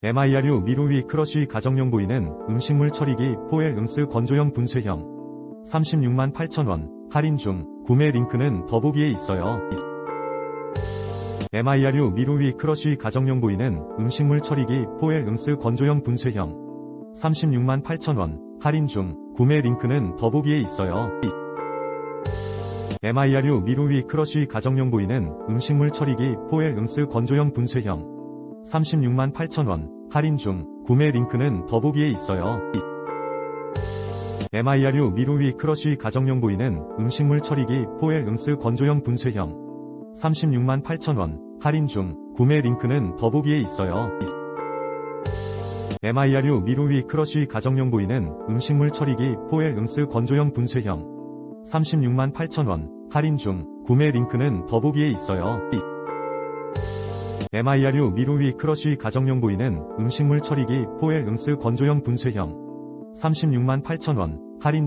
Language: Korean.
MIRU 미로위 크러쉬 가정용 보이는 음식물 처리기 포엘 음스 건조형 분쇄형. 36만 8천원. 할인 중. 구매 링크는 더보기에 있어요. MIRU 미로위 크러쉬 가정용 보이는 음식물 처리기 포엘 음스 건조형 분쇄형. 36만 8천원. 할인 중. 구매 링크는 더보기에 있어요. MIRU 미로위 크러쉬 가정용 보이는 음식물 처리기 포엘 음스 건조형 분쇄형 36만 8천원. 할인 중. 구매 링크는 더보기에 있어요. MIRU 미로위 크러쉬 가정용 보이는 음식물 처리기 포엘 음스 건조형 분쇄형. 36만 8천원. 할인 중. 구매 링크는 더보기에 있어요. MIRU 미로위 크러쉬 가정용 보이는 음식물 처리기 포엘 음스 건조형 분쇄형. 36만 8천원. 할인 중. 구매 링크는 더보기에 있어요. MIRU 미로위 크러쉬 가정용 보이는 음식물 처리기 포엘 음스 건조형 분쇄형. 36만 8천원 할인 중